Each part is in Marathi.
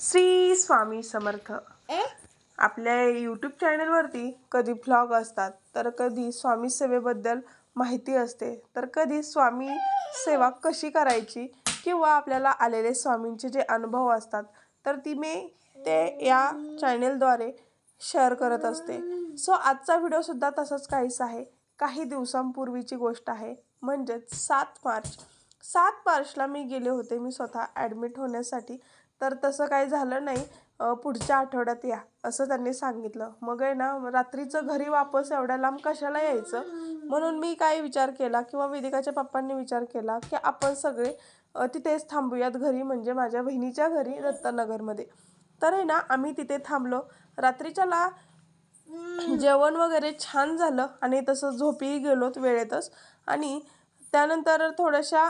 श्री स्वामी समर्थ. आपल्या यूट्यूब चॅनलवरती कधी व्लॉग असतात तर कधी स्वामी सेवेबद्दल माहिती असते तर कधी स्वामी सेवा कशी करायची किंवा आपल्याला आलेले स्वामींचे जे अनुभव असतात तर ती मी ते या चॅनेलद्वारे शेअर करत असते. सो आजचा व्हिडिओसुद्धा तसंच काहीच आहे. काही दिवसांपूर्वीची गोष्ट आहे म्हणजेच सात मार्च. सात मार्चला मी गेले होते मी स्वतः ॲडमिट होण्यासाठी. तर तसं काही झालं नाही. पुढच्या आठवड्यात या असं त्यांनी सांगितलं. मग आहे ना रात्रीचं घरी वापस एवढ्या लांब कशाला यायचं? म्हणून मी काय विचार केला किंवा वेदिकाच्या पप्पांनी विचार केला की आपण सगळे तिथेच थांबूयात घरी म्हणजे माझ्या बहिणीच्या घरी दत्तनगरमध्ये तर आहे ना आम्ही तिथे थांबलो. रात्रीच्याला जेवण वगैरे छान झालं आणि तसं झोपीही गेलो वेळेतच. आणि त्यानंतर थोड्याशा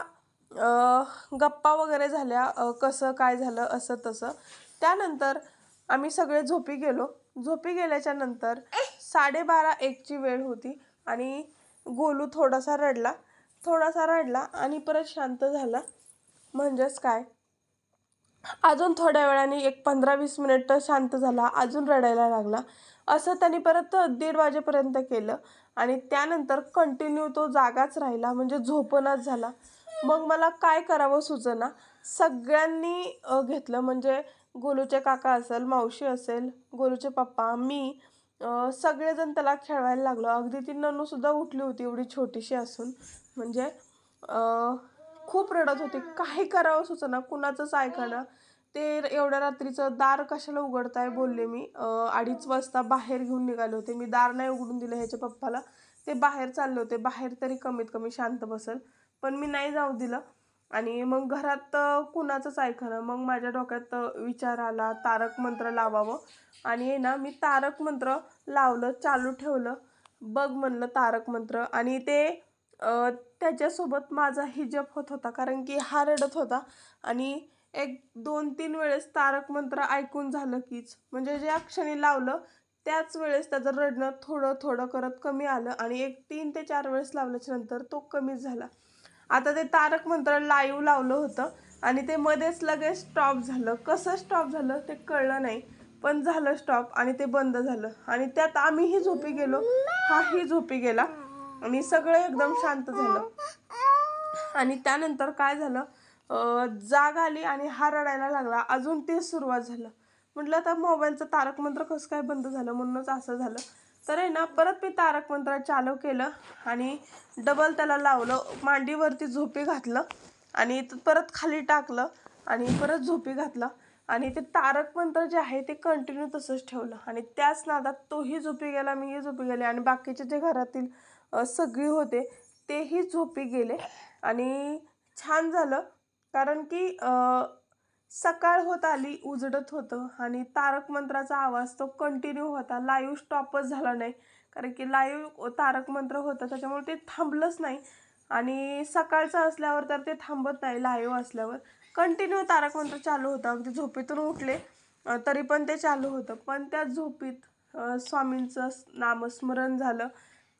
गप्पा वगैरे झाल्या कसं काय झालं असं तसं. त्यानंतर आम्ही सगळे झोपी गेलो. झोपी गेल्याच्यानंतर साडेबारा एकची वेळ होती आणि गोलू थोडासा रडला. थोडासा रडला आणि परत शांत झाला. म्हणजेच काय? अजून थोड्या वेळाने एक पंधरा वीस मिनिट शांत झाला अजून रडायला लागला. असं त्यांनी परत दीड वाजेपर्यंत केलं आणि त्यानंतर कंटिन्यू तो जागाच राहिला म्हणजे झोपनाच झाला. मग मला काय करावं सुचना सगळ्यांनी घेतलं म्हणजे गोलूचे काका असेल मावशी असेल गोलूचे पप्पा मी सगळेजण त्याला खेळवायला लागलो. अगदी ती ननूसुद्धा उठली होती एवढी छोटीशी असून. म्हणजे खूप रडत होती. काही करावं सुचना कुणाचंच ऐकणं ते एवढ्या रात्रीचं दार कशाला उघडताय बोलले मी. अडीच वाजता बाहेर घेऊन निघाले होते. मी दार नाही उघडून दिलं ह्याच्या पप्पाला. ते बाहेर चालले होते. बाहेर तरी कमीत कमी शांत बसेल. पण मी नाही जाऊ दिलं. आणि मग घरात कुणाचंच ऐकणं. मग माझ्या डोक्यात विचार आला तारक मंत्र लावावं. आणि आहे ना मी तारक मंत्र लावलं चालू ठेवलं. बघ म्हणलं तारक मंत्र. आणि ते त्याच्यासोबत माझा हिजप होत होता कारण की हा रडत होता. आणि एक दोन तीन वेळेस तारक मंत्र ऐकून झालं कीच. म्हणजे ज्या क्षणी लावलं त्याच वेळेस त्याचं रडणं थोडं थोडं करत कमी आलं. आणि एक तीन ते चार वेळेस लावल्याच्या नंतर तो कमीच झाला. आता ते तारक मंत्र लाईव्ह लावलं होतं आणि ते मध्येच लगेच स्टॉप झालं. कसं स्टॉप झालं ते कळलं नाही पण झालं स्टॉप आणि ते बंद झालं. आणि त्यात आम्हीही झोपी गेलो हाही झोपी गेला आणि सगळं एकदम शांत झालं. आणि त्यानंतर काय झालं? जाग आली आणि हा रडायला लागला. अजून ते सुरुवात झालं. म्हटलं आता मोबाईलचं तारक मंत्र कसं काय बंद झालं? म्हणूनच असं झालं. तर आहे ना परत मी तारक मंत्र चालू केलं आणि डबल त्याला लावलं. मांडीवरती झोपी घातलं आणि परत खाली टाकलं आणि परत झोपी घातलं. आणि ते तारक मंत्र जे आहे ते कंटिन्यू तसंच ठेवलं. आणि त्याच नादात तोही झोपी गेला मीही झोपी गेले. आणि बाकीचे जे घरातील सगळी होते तेही झोपी गेले. आणि छान झालं. कारण की सकाळ होत आली उजडत होतं आणि तारक मंत्राचा आवाज तो कंटिन्यू होता. लाईव्ह स्टॉपच झाला नाही. कारण की लाईव्ह तारक मंत्र होतं त्याच्यामुळे ते थांबलंच नाही. आणि सकाळचं असल्यावर तर ते थांबत नाही लाईव्ह असल्यावर. कंटिन्यू तारक मंत्र चालू होतं. अगदी म्हणजे झोपेतून उठले तरी पण ते चालू होतं. पण त्या झोपीत स्वामींचं नामस्मरण झालं.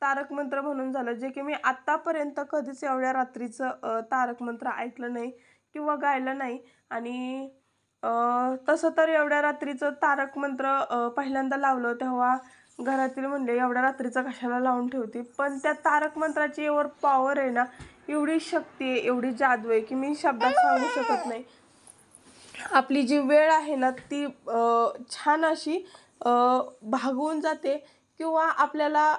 तारक मंत्र म्हणून झालं. जे की मी आत्तापर्यंत कधीच एवढ्या रात्रीचं तारक मंत्र ऐकलं नाही. किंवा गायलं नाही. आणि तसं तर एवढ्या रात्रीचं तारक मंत्र पहिल्यांदा लावलं तेव्हा घरातील म्हणले एवढ्या रात्रीचं कशाला लावून ठेवते पण त्या तारक मंत्राची एवढं पॉवर आहे ना एवढी शक्ती आहे एवढी जादू आहे की मी शब्दात सांगू शकत नाही. आपली जी वेळ आहे ना ती छान अशी भागवून जाते किंवा आपल्याला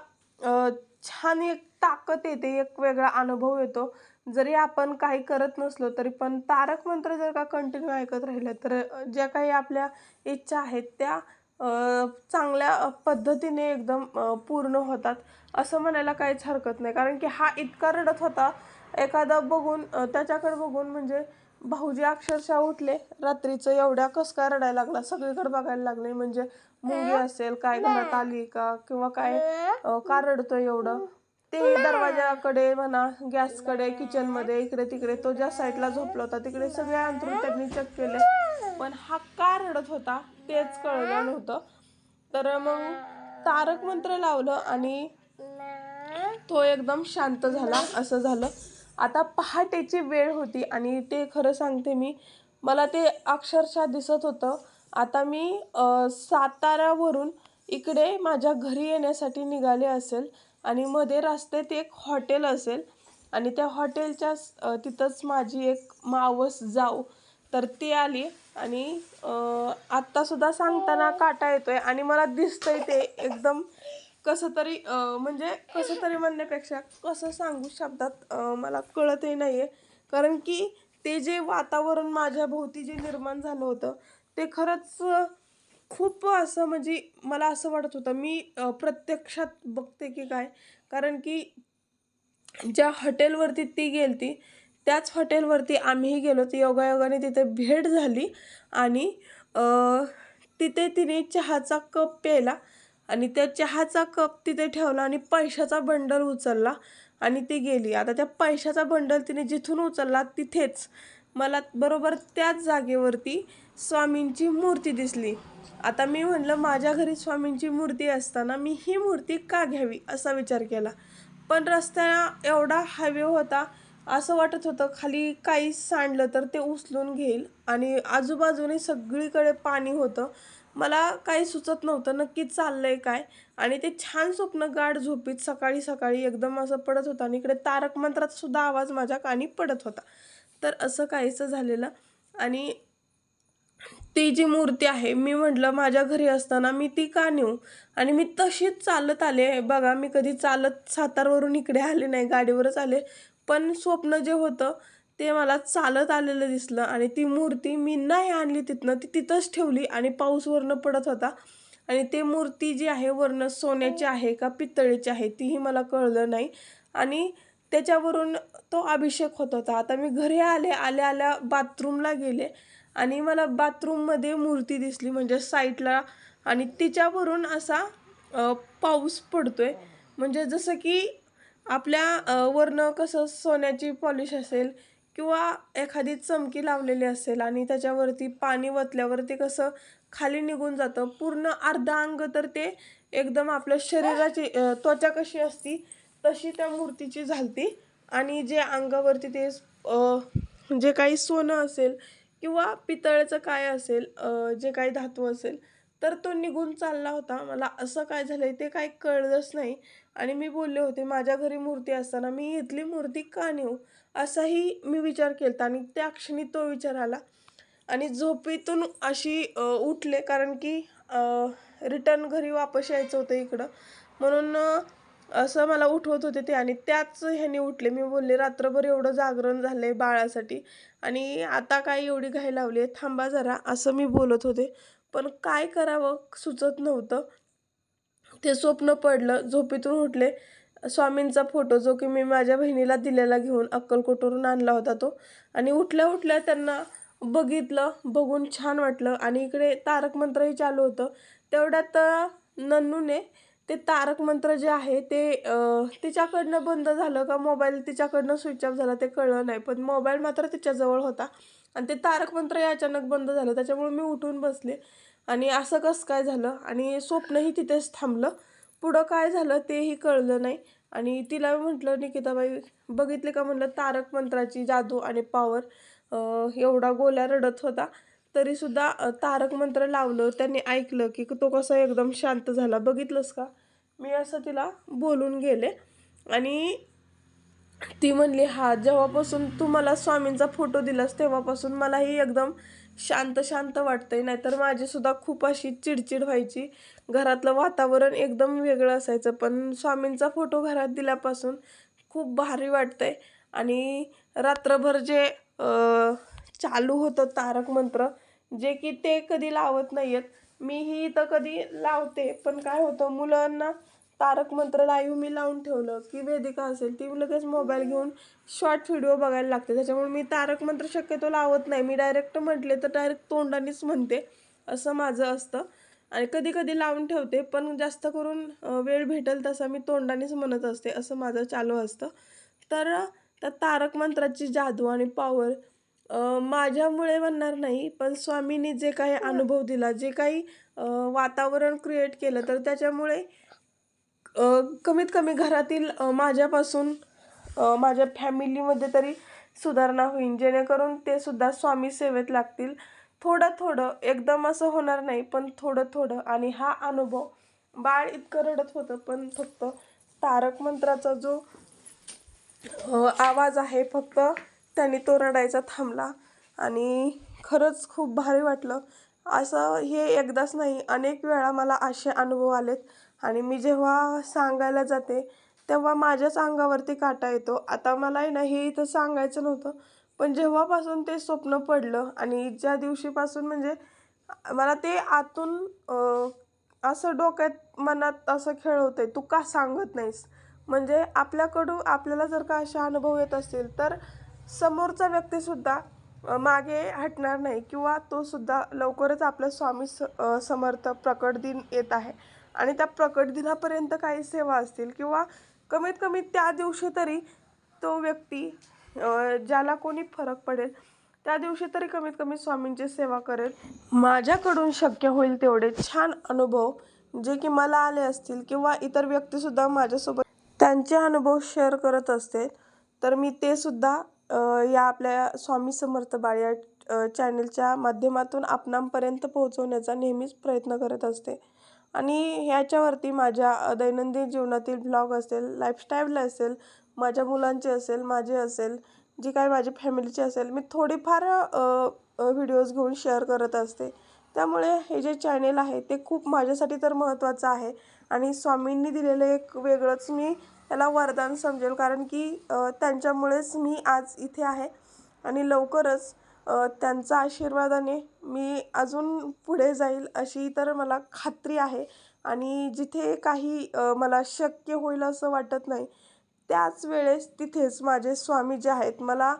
छान एक ताकद येते एक वेगळा अनुभव येतो. जरी आपण काही करत नसलो तरी पण तारक मंत्र जर का कंटिन्यू ऐकत राहिलं तर ज्या काही आपल्या इच्छा आहेत त्या चांगल्या पद्धतीने एकदम पूर्ण होतात. असं म्हणायला काहीच हरकत नाही. कारण की हा इतका रडत होता एखादा बघून त्याच्याकडे बघून म्हणजे भाऊजी अक्षरशः उठले. रात्रीचं एवढ्या कस काय रडायला लागला? सगळीकडे बघायला लागले. म्हणजे मुंगी असेल काय घरात आली का? किंवा काय का रडतोय एवढं? ते दरवाजाकडे म्हणा गॅसकडे किचनमध्ये इकडे तिकडे तो ज्या साईडला झोपला होता तिकडे सगळे अंतरून त्यांनी चेक केले. पण हा का रडत होता तेच कळलं नव्हतं. तर मग तारक मंत्र लावलं आणि तो एकदम शांत झाला असं झालं. आता पहाटेची वेळ होती आणि ते खरं सांगते मी मला ते अक्षरशः दिसत होतं. आता मी साताऱ्यावरून इकडे माझ्या घरी येण्यासाठी निघाले असेल आणि मध्ये रस्त्यात एक हॉटेल असेल आणि त्या हॉटेलच्या तिथंच माझी एक मावस जाऊ. तर ती आली आणि आत्तासुद्धा सांगताना काटा येतो आहे आणि मला दिसतंय ते एकदम कसं तरी म्हणजे कसं तरी म्हणण्यापेक्षा कसं सांगू शब्दात मला कळतही नाही आहे कारण की ते जे वातावरण माझ्या भोवती जे निर्माण झालं होतं ते खरंच खूप असं म्हणजे मला असं वाटत होतं. मी प्रत्यक्षात बघते की काय? कारण की ज्या हॉटेलवरती ती गेलती त्याच हॉटेलवरती आम्हीही गेलो. तर योगायोगाने तिथे भेट झाली आणि तिथे तिने चहाचा कप प्यायला आणि त्या चहाचा कप तिथे ठेवला आणि पैशाचा बंडल उचलला आणि ती गेली. आता त्या पैशाचा बंडल तिने जिथून उचलला तिथेच. मला बरोबर त्याच जागेवरती स्वामींची मूर्ती दिसली. आता मी म्हणलं माझ्या घरी स्वामींची मूर्ती असताना मी ही मूर्ती का घ्यावी असा विचार केला. पण रस्त्या एवढा हायवे होता असं वाटत होतं खाली काही सांडलं तर ते उचलून घेईल. आणि आजूबाजूने सगळीकडे पाणी होतं. मला काही सुचत नव्हतं नक्की चाललं आहे काय. आणि ते छान स्वप्न गाढ झोपीत सकाळी सकाळी एकदम असं पडत होतं आणि इकडे तारक मंत्राचा सुद्धा आवाज माझ्या कानी पडत होता. तर असं काहीसं झालेलं. आणि ती जी मूर्ती आहे मी म्हटलं माझ्या घरी असताना मी ती का नेऊ? आणि मी तशीच चालत आले. बघा मी कधी चालत सातारवरून इकडे आले नाही गाडीवरच आले. पण स्वप्न जे होतं ते मला चालत आलेलं दिसलं आणि ती मूर्ती मी नाही आणली तिथनं. ती तिथंच ठेवली आणि पाऊस वरनं पडत होता. आणि ते मूर्ती जी आहे वरनं सोन्याची आहे का पितळेची आहे तीही मला कळलं नाही. आणि त्याच्यावरून तो अभिषेक होत होता. आता मी घरी आले आल्या आल्या बाथरूमला गेले. आणि मला बाथरूममध्ये मूर्ती दिसली म्हणजे साईडला आणि तिच्यावरून असा पाऊस पडतो आहे म्हणजे जसं की आपल्या वरनं कसं सोन्याची पॉलिश असेल किंवा एखादी चमकी लावलेली असेल आणि त्याच्यावरती पाणी वतल्यावरती कसं खाली निघून जातं. पूर्ण अर्धा अंग तर ते एकदम आपल्या शरीराची त्वचा कशी असती तशी त्या मूर्तीची झालती. आणि जे अंगावरती ते जे काही सोनं असेल किंवा पितळेचं काय असेल जे काही धातू असेल तर तो निघून चालला होता. मला असं काय झालंय ते काही कळलंच नाही. आणि मी बोलले होते माझ्या घरी मूर्ती असताना मी इथली मूर्ती का नेऊ? असाही मी विचार केला आणि त्या क्षणी तो विचार आला. आणि झोपेतून अशी उठले कारण की रिटर्न घरी वापस यायचं होतं इकडं. म्हणून असं मला उठवत होते ते आणि त्याच ह्याने उठले. मी बोलले रात्रभर एवढं जागरण झालंय बाळासाठी आणि आता काय एवढी घाई लावली आहे थांबा जरा असं मी बोलत होते. पण काय करावं? सुचत नव्हतं. ते स्वप्न पडलं. झोपेतून उठले. स्वामींचा फोटो जो की मी माझ्या बहिणीला दिलेला घेऊन अक्कलकोटवरून आणला होता तो. आणि उठल्या उठल्या त्यांना बघितलं बघून छान वाटलं. आणि इकडे तारक मंत्रही चालू होतं. तेवढ्यात नन्नूने ते तारक मंत्र जे आहे ते तिच्याकडनं बंद झालं का मोबाईल तिच्याकडनं स्विच ऑफ झाला ते कळलं नाही. पण मोबाईल मात्र तिच्याजवळ होता. आणि ते तारक मंत्र अचानक बंद झालं. त्याच्यामुळे मी उठून बसले. आणि असं कसं काय झालं? आणि स्वप्नही तिथेच थांबलं. पुढं काय झालं तेही कळलं नाही. आणि तिला म्हटलं निकिताबाई बघितले का? म्हटलं तारक मंत्राची जादू आणि पॉवर एवढा गोल्या रडत होता. तरीसुद्धा अ, तारक मंत्र लावलं त्यांनी ऐकलं की तो कसा एकदम शांत झाला. बघितलंस का? मी असं तिला बोलून गेले आणि ती म्हणली हा जेव्हापासून तू मला स्वामींचा फोटो दिलास तेव्हापासून मलाही एकदम शांत शांत वाटतंय. नाहीतर माझीसुद्धा खूप अशी चिडचिड व्हायची. घरातलं वातावरण एकदम वेगळं असायचं. पण स्वामींचा फोटो घरात दिल्यापासून खूप भारी वाटतंय. आणि रात्रभर जे चालू होतं तारक मंत्र जे की ते कधी लावत नाहीयेत. मीही इथं कधी लावते. पण काय होतं मुलांना तारक मंत्र लाईव्ह मी लावून ठेवलं की वेदिका असेल ती लगेच मोबाईल घेऊन शॉर्ट व्हिडिओ बघायला लागते. त्याच्यामुळे मी तारक मंत्र शक्यतो लावत नाही. मी डायरेक्ट म्हटले तर डायरेक्ट तोंडानेच म्हणते. असं माझं असतं. आणि कधी कधी लावून ठेवते पण जास्त करून वेळ भेटेल तसा मी तोंडानेच म्हणत असते. असं माझं चालू असतं. तर त्या तारक मंत्राची जादू आणि पॉवर माझ्यामुळे म्हणणार नाही पण स्वामींनी जे काही अनुभव दिला जे काही वातावरण क्रिएट केलं तर त्याच्यामुळे कमीत कमी घरातील माझ्यापासून माझ्या फॅमिलीमध्ये तरी सुधारणा होईल जेणेकरून ते सुद्धा स्वामी सेवेत लागतील. थोडं थोडं एकदम असं होणार नाही पण थोडं थोडं. आणि हा अनुभव बाळ इतकं रडत होतं पण फक्त तारक मंत्राचा जो आवाज आहे फक्त त्यांनी तो रडायचा थांबला आणि खरंच खूप भारी वाटलं. असं हे एकदाच नाही अनेक वेळा मला असे अनुभव आलेत. आणि मी जेव्हा सांगायला जाते तेव्हा माझ्याच अंगावरती काटा येतो. आता मलाही नाही ना हे इथं सांगायचं नव्हतं. पण जेव्हापासून ते स्वप्न पडलं आणि ज्या दिवशीपासून म्हणजे मला ते आतून असं डोक्यात मनात असं खेळवतंय तू का सांगत नाहीस? म्हणजे आपल्याकडून आपल्याला जर का असे अनुभव येत असतील तर समोरचा व्यक्तीसुद्धा मागे हटणार नाही किंवा तो सुद्धा लवकरच आपल्या स्वामी स समर्थ प्रकट दिन येत आहे. आणि त्या प्रकट दिनापर्यंत काही सेवा असतील किंवा कमीत कमी त्या दिवशी तरी तो व्यक्ती ज्याला कोणी फरक पडेल त्या दिवशी तरी कमीत कमी स्वामींची सेवा करेल. माझ्याकडून शक्य होईल तेवढे छान अनुभव जे की मला आले असतील किंवा इतर व्यक्तीसुद्धा माझ्यासोबत त्यांचे अनुभव शेअर करत असते तर मी ते सुद्धा या आपल्या स्वामी समर्थ बाळ या चॅनलच्या माध्यमातून आपणांपर्यंत पोहोचवण्याचा नेहमीच प्रयत्न करत असते. आणि ह्याच्यावरती माझ्या दैनंदिन जीवनातील ब्लॉग असेल लाईफस्टाईल असेल माझ्या मुलांचे असेल माझे असेल जी काय माझी फॅमिलीची असेल मी थोडीफार व्हिडिओज घेऊन शेअर करत असते. त्यामुळे हे जे चॅनेल आहे ते खूप माझ्यासाठी तर महत्त्वाचं आहे. आणि स्वामींनी दिलेलं एक वेगळंच मी याला वरदान समजेल. कारण की त्यांच्यामुळेच मी आज इथे आहे आणि लवकरच त्यांचा आशीर्वादाने मी अजून पुढे जाईल अशी तर मला खात्री आहे. आणि जिथे काही मला शक्य होईल असं वाटत नाही त्याच वेळेस तिथेच माझे स्वामी जे आहेत मला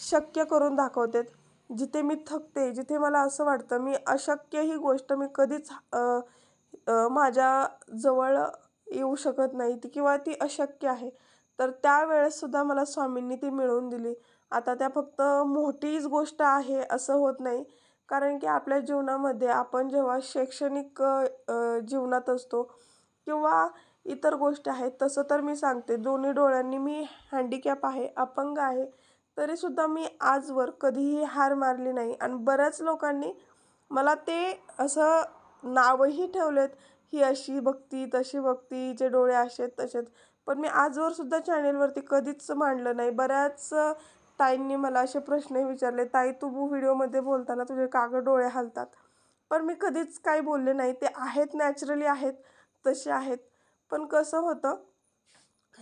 शक्य करून दाखवतात. जिथे मी थकते जिथे मला असं वाटतं मी अशक्य ही गोष्ट मी कधीच अ, माझ्या जवळ येऊ शकत नाही ती किंवा ती अशक्य आहे. तर त्यावेळेससुद्धा मला स्वामींनी ती मिळवून दिली. आता त्या फक्त मोठीच गोष्ट आहे असं होत नाही. कारण की आपल्या जीवनामध्ये आपण जेव्हा शैक्षणिक जीवनात असतो किंवा इतर गोष्टी आहेत तसं तर मी सांगते. दोन्ही डोळ्यांनी मी हँडिकॅप आहे अपंग आहे. तरीसुद्धा मी आजवर कधीही हार मारली नाही. आणि बऱ्याच लोकांनी मला ते असं नावही ठेवलेत ही अशी बघती तशी बघती हिचे डोळे असे तसेच पण मी आजवर सुद्धा चॅनेलवरती कधीच मांडलं नाही. बऱ्याच ताईंनी मला असे प्रश्न विचारले ताई तू व्हिडिओमध्ये बोलताना तुझे कागद डोळे हलतात. पण मी कधीच काही बोलले नाही. ते आहेत नॅचरली आहेत तसे आहेत. पण कसं होतं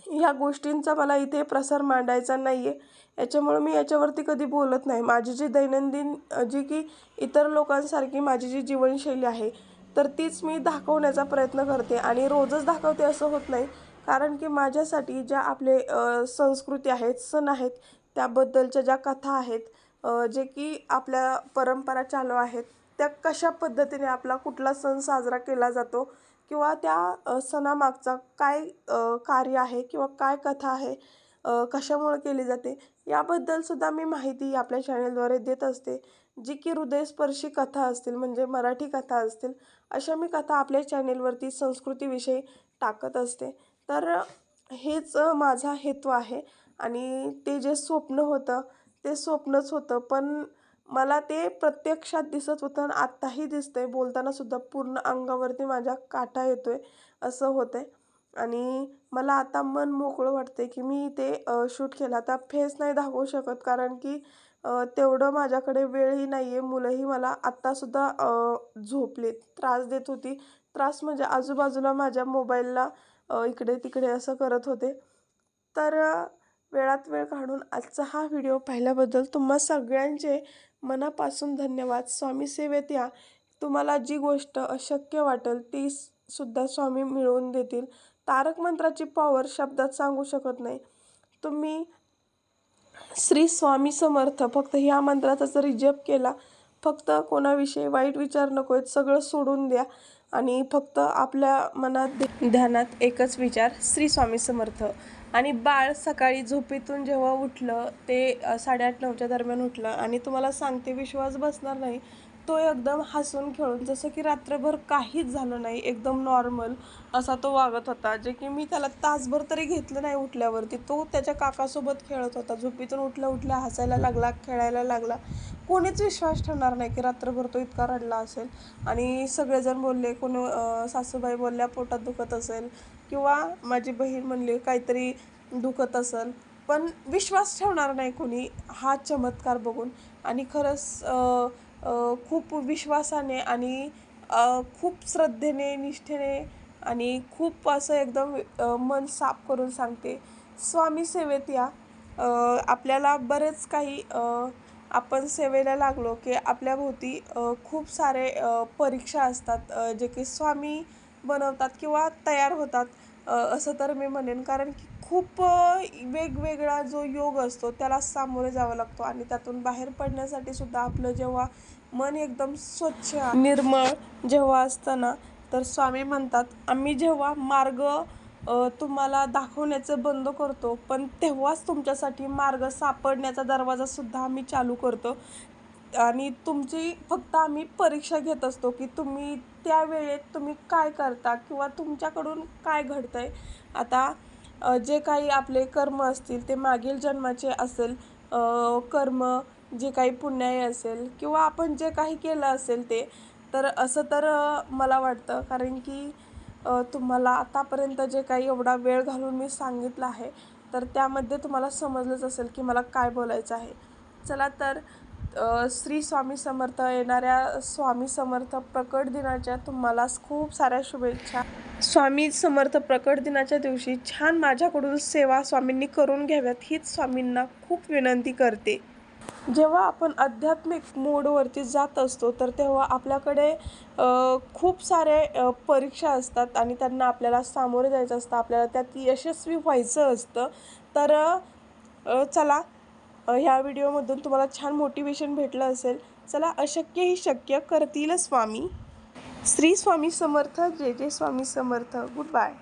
ह्या गोष्टींचा मला इथे प्रसार मांडायचा नाही आहे याच्यामुळं मी याच्यावरती कधी बोलत नाही. माझी जी दैनंदिन जी की इतर लोकांसारखी माझी जी जीवनशैली आहे तर तीच मी दाखवण्याचा प्रयत्न करते आणि रोजच दाखवते असं होत नाही. कारण की माझ्यासाठी ज्या आपले संस्कृती आहेत सण आहेत त्याबद्दलच्या ज्या कथा आहेत जे की आपल्या परंपरा चालू आहेत त्या कशा पद्धतीने आपला कुठला सण साजरा केला जातो किंवा त्या सणामागचा काय कार्य आहे किंवा काय कथा आहे कशामुळे केली जाते याबद्दलसुद्धा मी माहिती आपल्या चॅनेलद्वारे देत असते. जी की हृदयस्पर्शी कथा असतील म्हणजे मराठी कथा असतील अशा मी कथा आपल्या चॅनेलवरती संस्कृतीविषयी टाकत असते. तर हेच माझा हेतू आहे आणि ते जे स्वप्न होतं ते स्वप्नच होतं. पण मला ते प्रत्यक्षात दिसत होतं आणि आत्ताही दिसतं आहे बोलतानासुद्धा पूर्ण अंगावरती माझ्या काटा आहे असं होतंय. आणि मला आता मन मोकळं वाटते की मी ते शूट केलं. आता फेस नाही दाखवू शकत कारण की तेवढं माझ्याकडे वेळही नाही आहे मुलंही मला आत्तासुद्धा झोपलेत त्रास देत होती. त्रास म्हणजे आजूबाजूला माझ्या मोबाईलला इकडे तिकडे असं करत होते. तर वेळात वेळ काढून आजचा हा व्हिडिओ पाहिल्याबद्दल तुम्हा सगळ्यांचे मनापासून धन्यवाद. स्वामी सेवेत या. तुम्हाला जी गोष्ट अशक्य वाटेल ती सुद्धा स्वामी मिळवून देतील. तारक मंत्राची पॉवर शब्दात सांगू शकत नाही. तुम्ही श्री स्वामी समर्थ फक्त ह्या मंत्राचा जरी जप केला फक्त कोणाविषयी वाईट विचार नको आहेत सगळं सोडून द्या आणि फक्त आपल्या मनात ध्यानात एकच विचार श्री स्वामी समर्थ. आणि बाळ सकाळी झोपेतून जेव्हा उठलं ते साडेआठ नऊच्या दरम्यान उठलं आणि तुम्हाला सांगते विश्वास बसणार नाही. तो एकदम हसून खेळून जसं की रात्रभर काहीच झालं नाही एकदम नॉर्मल असा तो वागत होता. जे की मी त्याला तासभर तरी घेतलं नाही उठल्यावरती. तो त्याच्या काकासोबत खेळत होता. झोपेतून उठल्या उठल्या हसायला लागला खेळायला लागला. कोणीच विश्वास ठेवणार नाही की रात्रभर तो इतका रडला असेल. आणि सगळेजण बोलले कोणी सासूबाई बोलल्या पोटात दुखत असेल किंवा माझी बहीण म्हणली काहीतरी दुखत असेल. पण विश्वास ठेवणार नाही कोणी हा चमत्कार बघून. आणि खरंच खूप विश्वासाने आणि खूप श्रद्धेने निष्ठेने आणि खूप असं एकदम मन साफ करून सांगते. स्वामी सेवेत या. आपल्याला बरेच काही आपण सेवेला लागलो की आपल्याभोवती खूप सारे परीक्षा असतात जे की स्वामी बनवतात किंवा तयार होतात असं तर मी म्हणेन. कारण की खूप वेगवेगळा जो योग असतो त्याला सामोरे जावं लागतो आणि त्यातून बाहेर पडण्यासाठी सुद्धा आपलं जेव्हा मन एकदम स्वच्छ निर्मळ जेव्हा असतं ना तर स्वामी म्हणतात आम्ही जेव्हा मार्ग तुम्हाला दाखवण्याचं बंद करतो पण तेव्हाच तुमच्यासाठी मार्ग सापडण्याचा दरवाजा सुद्धा आम्ही चालू करतो. आणि तुमची फक्त आम्ही परीक्षा घेत असतो की तुम्ही त्या वेळेत तुम्ही काय करता किंवा तुमच्याकडून काय घडतंय. आता जे काही आपले कर्म असतील ते मागील जन्माचे असेल कर्म जे काही पुण्याई असेल किंवा आपण जे काही केलं असेल ते तर असं तर मला वाटतं. कारण की तुम्हाला आतापर्यंत जे काही एवढा वेळ घालून मी सांगितलं आहे तर त्यामध्ये तुम्हाला समजलंच असेल की मला काय बोलायचं आहे. चला तर श्री स्वामी समर्थ येणाऱ्या स्वामी समर्थ प्रकट दिनाच्या तुम्हाला खूप साऱ्या शुभेच्छा. स्वामी समर्थ प्रकट दिनाच्या दिवशी छान माझ्याकडून सेवा स्वामींनी करून घ्याव्यात हीच स्वामींना खूप विनंती करते. जेव्हा आपण आध्यात्मिक मोडवरती जात असतो तर तेव्हा आपल्याकडे खूप सारे परीक्षा असतात आणि त्यांना आपल्याला सामोरे जायचं असतं आपल्याला त्यात यशस्वी व्हायचं असतं. तर चला ह्या व्हिडिओमधून तुम्हाला छान मोटिवेशन भेटलं असेल. चला अशक्य ही शक्य करतील स्वामी. श्री स्वामी समर्थ जय जय स्वामी समर्थ. Good bye